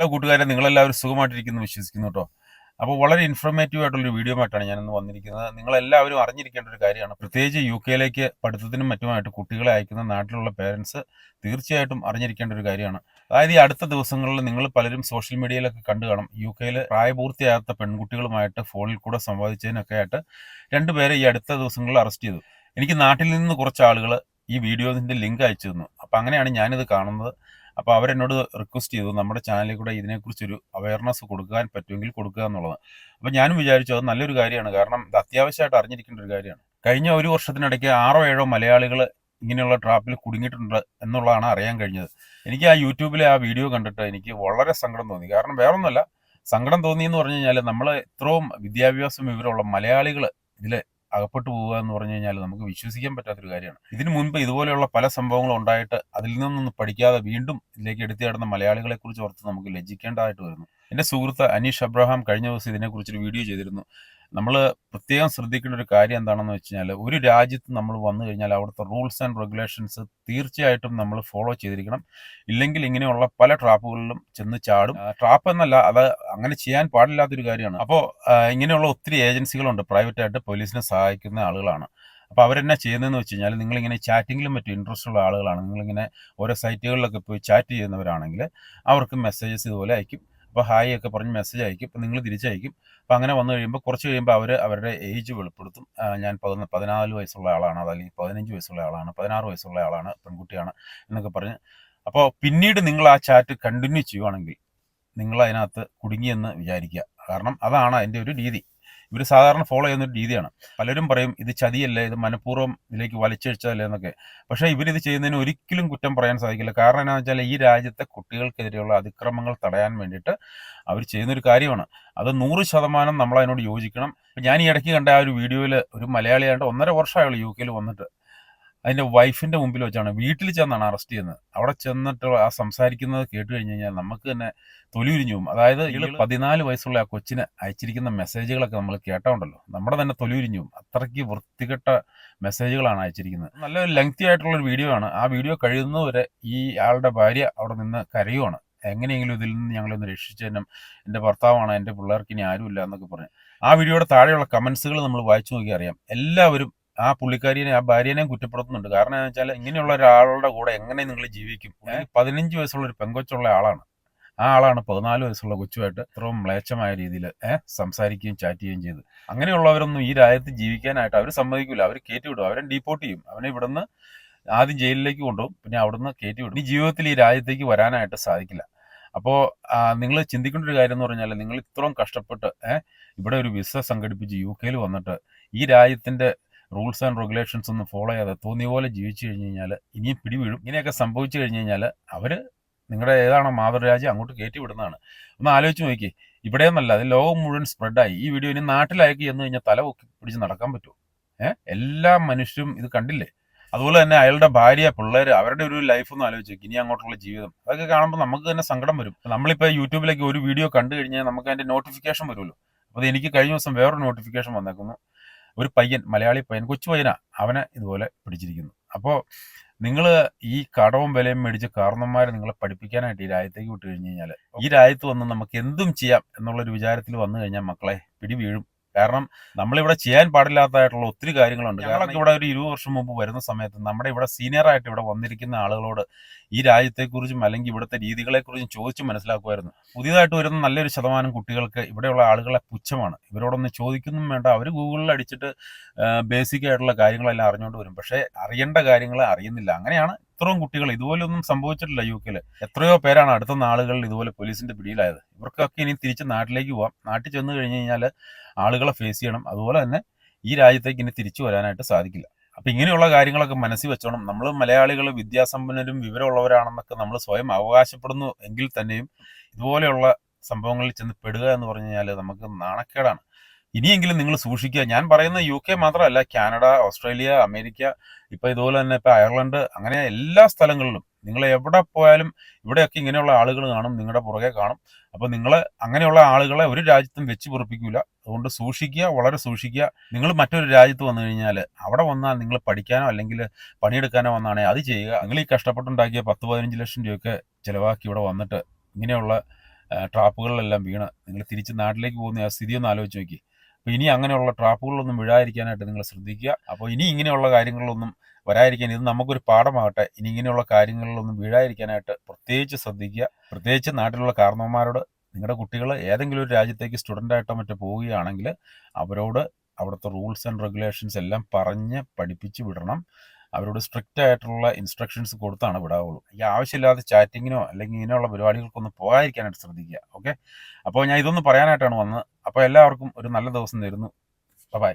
Hello കൂട്ടുകാരെ നിങ്ങളെല്ലാവരും സുഖമായിട്ടിരിക്കുന്നു വിശ്വസിക്കുന്നു കേട്ടോ. അപ്പോൾ വളരെ ഇൻഫോർമേറ്റീവ് ആയിട്ടുള്ളൊരു വീഡിയോ ആയിട്ടാണ് ഞാൻ ഇന്ന് വന്നിരിക്കുന്നത്. നിങ്ങളെല്ലാവരും അറിഞ്ഞിരിക്കേണ്ട ഒരു കാര്യമാണ്. പ്രത്യേകിച്ച് യു കെയിലേക്ക് പഠിത്തത്തിനും മറ്റുമായിട്ട് കുട്ടികളെ അയക്കുന്ന നാട്ടിലുള്ള പേരൻസ് തീർച്ചയായിട്ടും അറിഞ്ഞിരിക്കേണ്ട ഒരു കാര്യമാണ്. അതായത് ഈ അടുത്ത ദിവസങ്ങളിൽ നിങ്ങൾ പലരും സോഷ്യൽ മീഡിയയിലൊക്കെ കണ്ടു കാണും. യു കെയിൽ പ്രായപൂർത്തിയാകാത്ത പെൺകുട്ടികളുമായിട്ട് ഫോണിൽ കൂടെ സംവാദിച്ചതിനൊക്കെ ആയിട്ട് രണ്ടുപേരെ ഈ അടുത്ത ദിവസങ്ങളിൽ അറസ്റ്റ് ചെയ്തു. എനിക്ക് നാട്ടിൽ നിന്ന് കുറച്ച് ആളുകൾ ഈ വീഡിയോസിന്റെ ലിങ്ക് അയച്ചു തന്നു. അപ്പം അങ്ങനെയാണ് ഞാനിത് കാണുന്നത്. അപ്പോൾ അവരെന്നോട് റിക്വസ്റ്റ് ചെയ്തു നമ്മുടെ ചാനലിൽ കൂടെ ഇതിനെക്കുറിച്ചൊരു അവയർനെസ് കൊടുക്കാൻ പറ്റുമെങ്കിൽ കൊടുക്കുക എന്നുള്ളത്. അപ്പോൾ ഞാനും വിചാരിച്ചു അത് നല്ലൊരു കാര്യമാണ്. കാരണം ഇത് അത്യാവശ്യമായിട്ട് അറിഞ്ഞിരിക്കേണ്ട ഒരു കാര്യമാണ്. കഴിഞ്ഞ ഒരു വർഷത്തിനിടയ്ക്ക് ആറോ ഏഴോ മലയാളികൾ ഇങ്ങനെയുള്ള ട്രാപ്പിൽ കുടുങ്ങിയിട്ടുണ്ട് എന്നുള്ളതാണ് അറിയാൻ കഴിഞ്ഞത്. എനിക്ക് ആ യൂട്യൂബിലെ ആ വീഡിയോ കണ്ടിട്ട് എനിക്ക് വളരെ സങ്കടം തോന്നി. കാരണം വേറൊന്നുമല്ല സങ്കടം തോന്നി എന്ന് പറഞ്ഞു കഴിഞ്ഞാൽ നമ്മൾ ഇത്രയും വിദ്യാഭ്യാസം വിവരമുള്ള മലയാളികൾ ഇതിൽ അകപ്പെട്ടു പോവുക എന്ന് പറഞ്ഞു കഴിഞ്ഞാൽ നമുക്ക് വിശ്വസിക്കാൻ പറ്റാത്തൊരു കാര്യമാണ്. ഇതിനു മുൻപ് ഇതുപോലെയുള്ള പല സംഭവങ്ങളും ഉണ്ടായിട്ട് അതിൽ നിന്നൊന്നും പഠിക്കാതെ വീണ്ടും ഇതിലേക്ക് എടുത്തു കിടന്ന മലയാളികളെ കുറിച്ച് ഓർത്ത് നമുക്ക് ലജ്ജിക്കേണ്ടതായിട്ട് വരുന്നു. എന്റെ സുഹൃത്ത് അനീഷ് അബ്രഹാം കഴിഞ്ഞ ദിവസം ഇതിനെക്കുറിച്ചൊരു വീഡിയോ ചെയ്തിരുന്നു. നമ്മൾ പ്രത്യേകം ശ്രദ്ധിക്കേണ്ട ഒരു കാര്യം എന്താണെന്ന് വെച്ച് കഴിഞ്ഞാൽ ഒരു രാജ്യത്ത് നമ്മൾ വന്നു കഴിഞ്ഞാൽ അവിടുത്തെ റൂൾസ് ആൻഡ് റെഗുലേഷൻസ് തീർച്ചയായിട്ടും നമ്മൾ ഫോളോ ചെയ്തിരിക്കണം. ഇല്ലെങ്കിൽ ഇങ്ങനെയുള്ള പല ട്രാപ്പുകളിലും ചെന്ന് ചാടും. ട്രാപ്പ് എന്നല്ല അത് അങ്ങനെ ചെയ്യാൻ പാടില്ലാത്തൊരു കാര്യമാണ്. അപ്പോൾ ഇങ്ങനെയുള്ള ഒത്തിരി ഏജൻസികളുണ്ട്. പ്രൈവറ്റ് ആയിട്ട് പോലീസിനെ സഹായിക്കുന്ന ആളുകളാണ്. അപ്പോൾ അവരെന്നാ ചെയ്യുന്നതെന്ന് വെച്ച് കഴിഞ്ഞാൽ നിങ്ങളിങ്ങനെ ചാറ്റിങ്ങിലും മറ്റും ഇൻട്രസ്റ്റ് ഉള്ള ആളുകളാണ്. നിങ്ങളിങ്ങനെ ഓരോ സൈറ്റുകളിലൊക്കെ പോയി ചാറ്റ് ചെയ്യുന്നവരാണെങ്കിൽ അവർക്ക് മെസ്സേജസ് ഇതുപോലെ അയക്കും. അപ്പോൾ ഹായ് ഒക്കെ പറഞ്ഞ് മെസ്സേജ് അയക്കും. അപ്പോൾ നിങ്ങൾ തിരിച്ചയക്കും. അപ്പോൾ അങ്ങനെ വന്നു കഴിയുമ്പോൾ കുറച്ച് കഴിയുമ്പോൾ അവർ അവരുടെ ഏജ് വെളിപ്പെടുത്തും. ഞാൻ പതിന പതിനാല് വയസ്സുള്ള ആളാണ്. അതല്ലെങ്കിൽ പതിനഞ്ച് വയസ്സുള്ള ആളാണ്. പതിനാറ് വയസ്സുള്ള ആളാണ് പെൺകുട്ടിയാണ് എന്നൊക്കെ പറഞ്ഞ്. അപ്പോൾ പിന്നീട് നിങ്ങൾ ആ ചാറ്റ് കണ്ടിന്യൂ ചെയ്യുവാണെങ്കിൽ നിങ്ങൾ അതിനകത്ത് കുടുങ്ങിയെന്ന് വിചാരിക്കുക. കാരണം അതാണ് അതിന്റെ ഒരു രീതി. ഇവർ സാധാരണ ഫോളോ ചെയ്യുന്ന ഒരു രീതിയാണ്. പലരും പറയും ഇത് ചതിയല്ലേ? ഇത് മനഃപൂർവം ഇതിലേക്ക് വലിച്ചഴിച്ചതല്ലേ? എന്നൊക്കെ. പക്ഷേ ഇവരിത് ചെയ്യുന്നതിന് ഒരിക്കലും കുറ്റം പറയാൻ സാധിക്കില്ല. കാരണം എന്താണെന്ന് വെച്ചാൽ ഈ രാജ്യത്തെ കുട്ടികൾക്കെതിരെയുള്ള അതിക്രമങ്ങൾ തടയാൻ വേണ്ടിയിട്ട് അവർ ചെയ്യുന്നൊരു കാര്യമാണ്. അത് നൂറ് ശതമാനം നമ്മൾ അതിനോട് യോജിക്കണം ഞാൻ ഈ ഇടയ്ക്ക് കണ്ട ആ ഒരു വീഡിയോയിൽ ഒരു മലയാളിയായിട്ട് ഒന്നര വർഷമായുള്ളൂ യു കെയിൽ വന്നിട്ട്. അതിന്റെ വൈഫിന്റെ മുമ്പിൽ വെച്ചാണ്. വീട്ടിൽ ചെന്നാണ് അറസ്റ്റ് ചെയ്യുന്നത്. അവിടെ ചെന്നിട്ട് ആ സംസാരിക്കുന്നത് കേട്ട് കഴിഞ്ഞ് കഴിഞ്ഞാൽ നമുക്ക് തന്നെ തൊലി ഉരിഞ്ഞു പോകും. അതായത് ഇയാൾ പതിനാല് വയസ്സുള്ള ആ കൊച്ചിന് അയച്ചിരിക്കുന്ന മെസ്സേജുകളൊക്കെ നമ്മൾ കേട്ടോണ്ടല്ലോ. നമ്മുടെ തന്നെ തൊലി ഉരിഞ്ഞു പോകും. അത്രയ്ക്ക് വൃത്തികെട്ട മെസ്സേജുകളാണ് അയച്ചിരിക്കുന്നത്. നല്ല ലെങ്തി ആയിട്ടുള്ള ഒരു വീഡിയോ ആണ്. ആ വീഡിയോ കഴിയുന്നവരെ ഈ ആളുടെ ഭാര്യ അവിടെ നിന്ന് കരയുവാണ്. എങ്ങനെയെങ്കിലും ഇതിൽ നിന്ന് ഞങ്ങളൊന്ന് രക്ഷിച്ചു തന്നെ എന്റെ ഭർത്താവാണ് എന്റെ പിള്ളേർക്ക് ഇനി ആരുമില്ല എന്നൊക്കെ പറഞ്ഞു. ആ വീഡിയോയുടെ താഴെയുള്ള കമൻസുകൾ നമ്മൾ വായിച്ചു നോക്കി അറിയാം. എല്ലാവരും ആ പുള്ളിക്കാരിനെ ആ ഭാര്യനെയും കുറ്റപ്പെടുത്തുന്നുണ്ട്. കാരണം എന്ന് വെച്ചാൽ ഇങ്ങനെയുള്ള ഒരാളുടെ കൂടെ എങ്ങനെ നിങ്ങൾ ജീവിക്കും? പതിനഞ്ച് വയസ്സുള്ള ഒരു പെങ്കൊച്ചുള്ള ആളാണ്. ആ ആളാണ് പതിനാല് വയസ്സുള്ള കൊച്ചുമായിട്ട് ഇത്രയും മ്ലേച്ഛമായ രീതിയിൽ സംസാരിക്കുകയും ചാറ്റ് ചെയ്യുകയും ചെയ്ത്. അങ്ങനെയുള്ളവരൊന്നും ഈ രാജ്യത്ത് ജീവിക്കാനായിട്ട് അവർ സമ്മതിക്കില്ല അവർ കയറ്റിവിടും അവരെ ഡീപ്പോർട്ട് ചെയ്യും. അവനെ ഇവിടുന്ന് ആദ്യം ജയിലിലേക്ക് കൊണ്ടുപോകും. പിന്നെ അവിടുന്ന് കയറ്റിവിടും ഈ ജീവിതത്തിൽ ഈ രാജ്യത്തേക്ക് വരാനായിട്ട് സാധിക്കില്ല. അപ്പോൾ നിങ്ങൾ ചിന്തിക്കേണ്ട ഒരു കാര്യം എന്ന് പറഞ്ഞാൽ നിങ്ങൾ ഇത്രയും കഷ്ടപ്പെട്ട് ഇവിടെ ഒരു വിസ സംഘടിപ്പിച്ച് യു കെയിൽ വന്നിട്ട് ഈ രാജ്യത്തിന്റെ റൂൾസ് ആൻഡ് റെഗുലേഷൻസ് ഒന്നും ഫോളോ ചെയ്യാതെ തോന്നിയ പോലെ ജീവിച്ചു കഴിഞ്ഞ് കഴിഞ്ഞാൽ ഇനിയും പിടിവീഴും. ഇങ്ങനെയൊക്കെ സംഭവിച്ചു കഴിഞ്ഞ് കഴിഞ്ഞാൽ അവർ നിങ്ങളുടെ ഏതാണോ മാതൃരാജ്യം അങ്ങോട്ട് കയറ്റി വിടുന്നതാണ്. ഒന്ന് ആലോചിച്ച് നോക്കി ഇവിടെ എന്നല്ല അത് ലോകം മുഴുവൻ സ്പ്രെഡായി ഈ വീഡിയോ ഇനി നാട്ടിലയക്കി എന്ന് കഴിഞ്ഞാൽ തല പൊക്കി പിടിച്ച് നടക്കാൻ പറ്റുമോ ഏഹ് എല്ലാ മനുഷ്യരും ഇത് കണ്ടില്ലേ? അതുപോലെ തന്നെ അയാളുടെ ഭാര്യ പിള്ളേർ അവരുടെ ഒരു ലൈഫ് ഒന്ന് ആലോചിച്ച് ഇനി അങ്ങോട്ടുള്ള ജീവിതം. അതൊക്കെ കാണുമ്പോൾ നമുക്ക് തന്നെ സങ്കടം വരും. നമ്മളിപ്പോൾ യൂട്യൂബിലേക്ക് ഒരു വീഡിയോ കണ്ടു കഴിഞ്ഞാൽ നമുക്ക് അതിന്റെ നോട്ടിഫിക്കേഷൻ വരുമല്ലോ. അപ്പോൾ എനിക്ക് കഴിഞ്ഞ ദിവസം വേറൊരു നോട്ടിഫിക്കേഷൻ വന്നേക്കുന്നു. ഒരു പയ്യൻ മലയാളി പയ്യൻ കൊച്ചു പയ്യനാ അവനെ ഇതുപോലെ പിടിച്ചിരിക്കുന്നു. അപ്പോൾ നിങ്ങൾ ഈ കടവും വിലയും മേടിച്ച് കാരണന്മാരെ നിങ്ങളെ പഠിപ്പിക്കാനായിട്ട് ഈ രാജ്യത്തേക്ക് വിട്ട് കഴിഞ്ഞ് കഴിഞ്ഞാൽ ഈ രാജ്യത്ത് വന്ന് നമുക്ക് എന്തും ചെയ്യാം എന്നുള്ളൊരു വിചാരത്തിൽ വന്നു കഴിഞ്ഞാൽ മക്കളെ പിടി വീഴും കാരണം നമ്മളിവിടെ ചെയ്യാൻ പാടില്ലാത്തതായിട്ടുള്ള ഒത്തിരി കാര്യങ്ങളുണ്ട്. ഞങ്ങളൊക്കെ ഇവിടെ ഒരു ഇരുപത് വർഷം മുമ്പ് വരുന്ന സമയത്ത് നമ്മുടെ ഇവിടെ സീനിയർ ആയിട്ട് ഇവിടെ വന്നിരിക്കുന്ന ആളുകളോട് ഈ രാജ്യത്തെക്കുറിച്ചും അല്ലെങ്കിൽ ഇവിടുത്തെ രീതികളെക്കുറിച്ചും ചോദിച്ച് മനസ്സിലാക്കുമായിരുന്നു. പുതിയതായിട്ട് വരുന്ന നല്ലൊരു ശതമാനം കുട്ടികൾക്ക് ഇവിടെയുള്ള ആളുകളെ പുച്ഛമാണ്. ഇവരോടൊന്ന് ചോദിക്കുന്നതും വേണ്ട. അവർ ഗൂഗിളിൽ അടിച്ചിട്ട് ബേസിക് ആയിട്ടുള്ള കാര്യങ്ങളെല്ലാം അറിഞ്ഞുകൊണ്ട് വരും. പക്ഷേ അറിയേണ്ട കാര്യങ്ങൾ അറിയുന്നില്ല. അങ്ങനെയാണ് ഇത്രയും കുട്ടികൾ. ഇതുപോലൊന്നും സംഭവിച്ചിട്ടില്ല യു കെയിൽ എത്രയോ പേരാണ് അടുത്ത നാളുകളിൽ ഇതുപോലെ പോലീസിന്റെ പിടിയിലായത്. ഇവർക്കൊക്കെ ഇനി തിരിച്ച് നാട്ടിലേക്ക് പോവാം. നാട്ടിൽ ചെന്ന് കഴിഞ്ഞ് കഴിഞ്ഞാൽ ആളുകളെ ഫേസ് ചെയ്യണം. അതുപോലെ തന്നെ ഈ രാജ്യത്തേക്ക് ഇനി തിരിച്ചു വരാനായിട്ട് സാധിക്കില്ല. അപ്പൊ ഇങ്ങനെയുള്ള കാര്യങ്ങളൊക്കെ മനസ്സിൽ വെച്ചോണം. നമ്മൾ മലയാളികൾ വിദ്യാസമ്പന്നരും വിവരമുള്ളവരാണെന്നൊക്കെ നമ്മൾ സ്വയം അവകാശപ്പെടുന്നു എങ്കിൽ തന്നെയും ഇതുപോലെയുള്ള സംഭവങ്ങളിൽ ചെന്ന് പെടുക എന്ന് പറഞ്ഞു കഴിഞ്ഞാൽ നമുക്ക് നാണക്കേടാണ്. ഇനിയെങ്കിലും നിങ്ങൾ സൂക്ഷിക്കുക. ഞാൻ പറയുന്ന യു കെ മാത്രമല്ല കാനഡ ഓസ്ട്രേലിയ അമേരിക്ക ഇപ്പൊ ഇതുപോലെ തന്നെ ഇപ്പൊ അയർലൻഡ് അങ്ങനെ എല്ലാ സ്ഥലങ്ങളിലും നിങ്ങൾ എവിടെ പോയാലും ഇവിടെയൊക്കെ ഇങ്ങനെയുള്ള ആളുകൾ കാണും നിങ്ങളുടെ പുറകെ കാണും. അപ്പൊ നിങ്ങൾ അങ്ങനെയുള്ള ആളുകളെ ഒരു രാജ്യത്തും വെച്ച് പൊറപ്പിക്കൂല. അതുകൊണ്ട് സൂക്ഷിക്കുക വളരെ സൂക്ഷിക്കുക. നിങ്ങൾ മറ്റൊരു രാജ്യത്ത് വന്നു കഴിഞ്ഞാൽ അവിടെ വന്നാൽ നിങ്ങൾ പഠിക്കാനോ അല്ലെങ്കിൽ പണിയെടുക്കാനോ വന്നാണേ അത് ചെയ്യുക. നിങ്ങൾ ഈ കഷ്ടപ്പെട്ടുണ്ടാക്കിയ പത്ത് പതിനഞ്ച് ലക്ഷം രൂപയൊക്കെ ചിലവാക്കി ഇവിടെ വന്നിട്ട് ഇങ്ങനെയുള്ള ട്രാപ്പുകളിലെല്ലാം വീണ് നിങ്ങൾ തിരിച്ച് നാട്ടിലേക്ക് പോകുന്ന ആ സ്ഥിതി ഒന്ന് ആലോചിച്ച് നോക്കി. അപ്പോൾ ഇനി അങ്ങനെയുള്ള ട്രാപ്പുകളൊന്നും വിഴാതിരിക്കാനായിട്ട് നിങ്ങൾ ശ്രദ്ധിക്കുക. അപ്പോൾ ഇനി ഇങ്ങനെയുള്ള കാര്യങ്ങളിലൊന്നും വരാതിരിക്കാൻ ഇത് നമുക്കൊരു പാഠമാകട്ടെ. ഇനി ഇങ്ങനെയുള്ള കാര്യങ്ങളിലൊന്നും വീഴാതിരിക്കാനായിട്ട് പ്രത്യേകിച്ച് ശ്രദ്ധിക്കുക. പ്രത്യേകിച്ച് നാട്ടിലുള്ള കാരണവന്മാരോട് നിങ്ങളുടെ കുട്ടികൾ ഏതെങ്കിലും ഒരു രാജ്യത്തേക്ക് സ്റ്റുഡന്റായിട്ടോ മറ്റോ പോവുകയാണെങ്കിൽ അവരോട് അവിടുത്തെ റൂൾസ് ആൻഡ് റെഗുലേഷൻസ് എല്ലാം പറഞ്ഞ് പഠിപ്പിച്ച് വിടണം. അവരോട് സ്ട്രിക്റ്റ് ആയിട്ടുള്ള ഇൻസ്ട്രക്ഷൻസ് കൊടുത്താണ് വിടാവുള്ളൂ. ഈ ആവശ്യമില്ലാത്ത ചാറ്റിങ്ങിനോ അല്ലെങ്കിൽ ഇങ്ങനെയുള്ള പരിപാടികൾക്കൊന്നും പോകാതിരിക്കാനായിട്ട് ശ്രദ്ധിക്കുക. ഓക്കെ അപ്പോൾ ഞാൻ ഇതൊന്ന് പറയാനായിട്ടാണ് വന്നത്. അപ്പോൾ എല്ലാവർക്കും ഒരു നല്ല ദിവസം തരുന്നു. ബൈ